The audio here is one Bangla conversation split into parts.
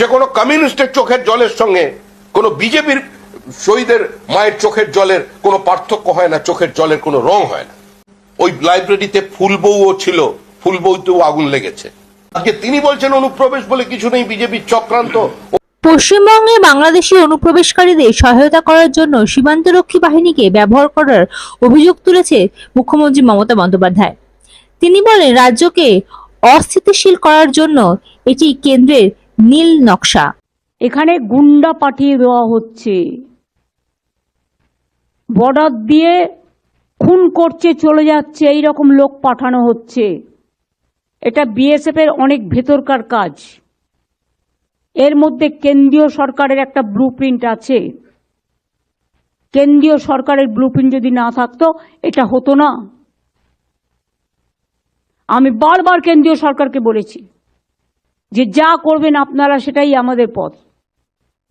সে কোনো কমিউনিস্টের চোখের জলের সঙ্গে, কোনো বিজেপির শহীদের মায়ের চোখের জলের কোনো পার্থক্য হয় না, চোখের জলের কোনো রং হয় না। ওই লাইব্রেরিতে ফুলবউও ছিল ফুলবউতেও আগুন লেগেছে। আজকে তিনি বলছেন অনুপ্রবেশ বলে কিছু নেই, বিজেপির চক্রান্ত। পশ্চিমবঙ্গে বাংলাদেশি অনুপ্রবেশকারীদের সহায়তা করার জন্য সীমান্তরক্ষী বাহিনীকে ব্যবহার করার অভিযোগ তুলেছে মুখ্যমন্ত্রী মমতা বন্দ্যোপাধ্যায়। তিনি বলেন, রাজ্যকে অস্থিতিশীল করার জন্য এটি কেন্দ্রের নীল নকশা। এখানে গুন্ডা পাঠিয়ে দেওয়া হচ্ছে। বর্ডার দিয়ে খুন করছে, চলে যাচ্ছে এই রকম লোক পাঠানো হচ্ছে। এটা বিএসএফ এর অনেক ভেতরকার কাজ। এর মধ্যে কেন্দ্রীয় সরকারের একটা ব্লু প্রিন্ট আছে। কেন্দ্রীয় সরকারের ব্লু প্রিন্ট যদি না থাকতো, এটা হতো না। আমি বারবার কেন্দ্রীয় সরকারকে বলেছি। যে যা করবেন আপনারা সেটাই আমাদের পথ।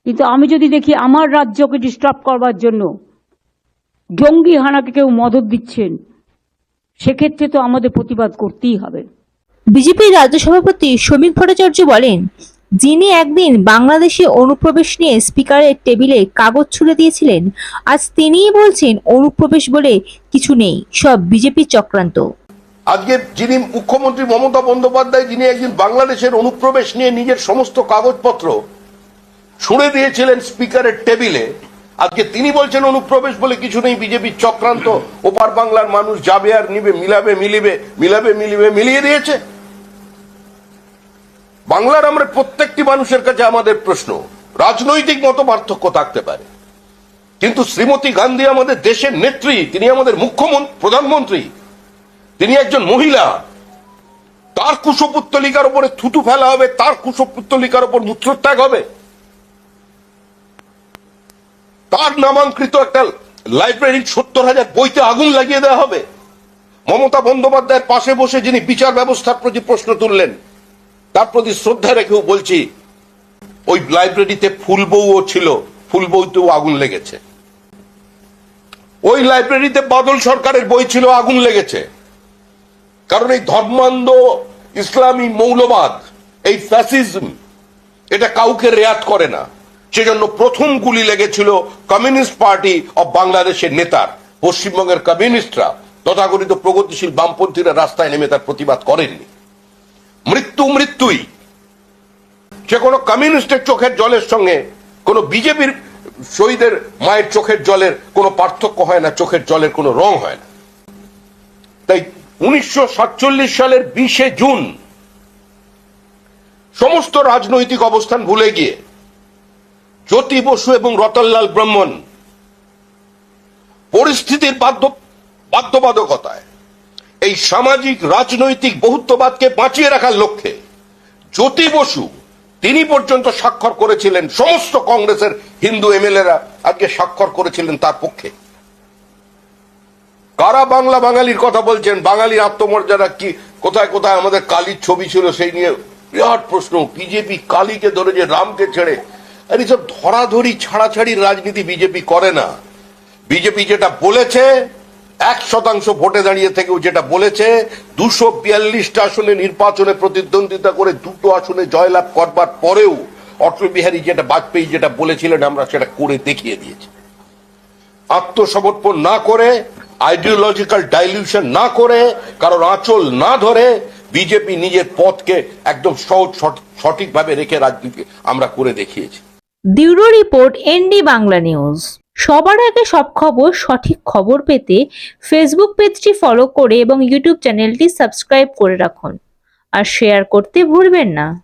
কিন্তু আমি যদি দেখি আমার রাজ্যকে ডিস্টার্ব করবার জন্য জঙ্গি হানাকে কেউ মদত দিচ্ছেন, সেক্ষেত্রে তো আমাদের প্রতিবাদ করতেই হবে। বিজেপির রাজ্য সভাপতি শ্রমিক ভট্টাচার্য বলেন, যিনি একদিন বাংলাদেশে অনুপ্রবেশ নিয়ে স্পিকারের টেবিলে কাগজ ছুড়ে দিয়েছিলেন, আজ তিনিই বলছেন অনুপ্রবেশ বলে কিছু নেই, সব বিজেপির চক্রান্ত। আজকে যিনি মুখ্যমন্ত্রী মমতা বন্দ্যোপাধ্যায়, যিনি একদিন বাংলাদেশের অনুপ্রবেশ নিয়ে নিজের সমস্ত কাগজপত্র ছুঁড়ে দিয়েছিলেন স্পিকারের টেবিলে, আজকে তিনি বলছেন অনুপ্রবেশ বলে কিছু নেই, বিজেপির চক্রান্ত, ওপার বাংলার মানুষ যাবে আর নিবে, মিলাবে, মিলিবে মিলাবে, মিলিবে, মিলিয়ে দিয়েছে। বাংলার আমরা প্রত্যেকটি মানুষের কাছে আমাদের প্রশ্ন, রাজনৈতিক মত পার্থক্য থাকতে পারে, কিন্তু শ্রীমতী গান্ধী আমাদের দেশের নেত্রী, তিনি আমাদের মুখ্যমন্ত্রী, প্রধানমন্ত্রী তিনি একজন মহিলা। তার কুশপুত্তলিকার উপরে থুতু ফেলা হবে, তার কুশপুত্তলিকার উপর মূত্রত্যাগ হবে। তার নামাঙ্কৃত একটা লাইব্রেরির সত্তর হাজার বইতে আগুন লাগিয়ে দেওয়া হবে। মমতা বন্দ্যোপাধ্যায়ের পাশে বসে যিনি বিচার ব্যবস্থার প্রতি প্রশ্ন তুললেন, তার প্রতি শ্রদ্ধা রেখেও বলছি, ওই লাইব্রেরিতে ফুলবউও ছিল ফুলবউতেও আগুন লেগেছে। ওই লাইব্রেরিতে বাদল সরকারের বই ছিল, আগুন লেগেছে। কারণ এই ধর্মান্ধ ইসলামী মৌলবাদ, এই ফ্যাসিজম এটা কাউকে রেয়াত করে না। সেজন্য প্রথম গুলি লেগেছিল কমিউনিস্ট পার্টি অব বাংলাদেশের নেতার। পশ্চিমবঙ্গের কমিউনিস্টরা তথাকথিত প্রগতিশীল বামপন্থীরা রাস্তায় নেমে তার প্রতিবাদ করেননি। মৃত্যু মৃত্যুই। সে কোনো কমিউনিস্টের চোখের জলের সঙ্গে কোনো বিজেপির শহীদের মায়ের চোখের জলের কোনো পার্থক্য হয় না, চোখের জলের কোনো রং হয় না। তাই উনিশশো সাতচল্লিশ সালের বিশে জুন। সমস্ত রাজনৈতিক অবস্থান ভুলে গিয়ে জ্যোতি বসু এবং রতনলাল ব্রাহ্মণ পরিস্থিতির বাধ্য বাধ্যবাধকতায় এই সামাজিক, রাজনৈতিক বহুত্ববাদকে বাঁচিয়ে রাখার লক্ষ্যে জ্যোতি বসু তিনি পর্যন্ত স্বাক্ষর করেছিলেন, সমস্ত কংগ্রেসের হিন্দু এমএলএরা আজকে স্বাক্ষর করেছিলেন তার পক্ষে। কারা বাংলা বাঙালির কথা বলছেন? বাঙালির আত্মমর্যাদা কি? কোথায় কোথায় আমাদের কালীর ছবি ছিল সেই নিয়ে বিরাট প্রশ্ন। বিজেপি কালীকে ধরে যে রামকে ছেড়ে, আর এইসব ধরাধরি ছাড়াছাড়ির রাজনীতি বিজেপি করে না। বিজেপি যেটা বলেছে, এক শতাংশ ভোটে দাঁড়িয়ে থেকেও যেটা বলেছে, দুশো বিয়াল্লিশটা আসনে নির্বাচনে প্রতিদ্বন্দ্বিতা করে দুটো আসনে জয়লাভ করবার পরেও অটল বিহারী যেটা বাজপেয়ী যেটা বলেছিলেন, আমরা সেটা করে দেখিয়ে দিয়েছি। আত্মসমর্পণ না করে আইডিওলজিক্যাল ডাইলিউশন না করে, কারোর আঁচল না ধরে বিজেপি নিজের পথকে একদম সহজ, সঠ- সঠিকভাবে রেখে রাজনীতি আমরা করে দেখিয়েছি। Bureau report, ND Bangla news. সবার আগে সব খবর, সঠিক খবর পেতে ফেসবুক পেজটি ফলো করে এবং ইউটিউব চ্যানেলটি সাবস্ক্রাইব করে রাখুন। আর শেয়ার করতে ভুলবেন না।